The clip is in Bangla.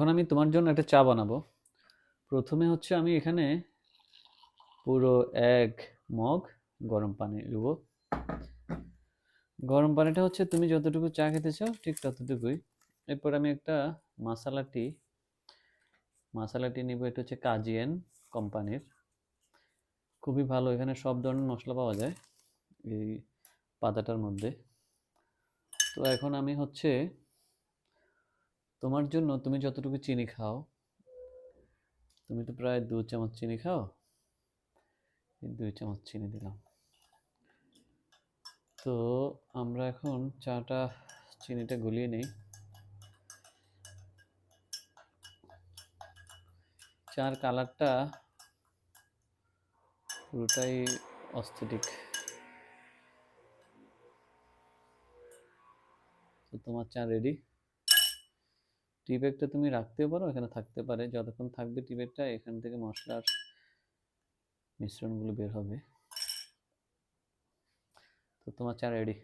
এখন আমি তোমার জন্য একটা চা বানাবো। প্রথমে হচ্ছে আমি এখানে পুরো এক মগ গরম পানি দেব। গরম পানিটা হচ্ছে তুমি যতটুকু চা খেতে চাও ঠিক ততটুকুই। এরপর আমি একটা মশালা টি মশালা টি নিব এটা হচ্ছে কাজিয়েন কোম্পানির। খুবই ভালো, এখানে সব ধরনের মশলা পাওয়া যায় এই পাতাটার মধ্যে। তো এখন আমি হচ্ছে তোমার জন্য তুমি যতটুকু চিনি খাও, তুমি তো প্রায় দু চামচ চিনি খাও দুই চামচ চিনি দিলাম। তো আমরা এখন চাটা, চিনিটা গলিয়ে নেই। চার কালারটা পুরোটাই অস্থেটিক। তো তোমার চা রেডি টি ব্যাগটা তুমি রাখতেও পারো, এখানে থাকতে পারে। যতক্ষণ থাকবে টি ব্যাগটা এখান থেকে মশলার মিশ্রণগুলো বের হবে। তো তোমার চা রেডি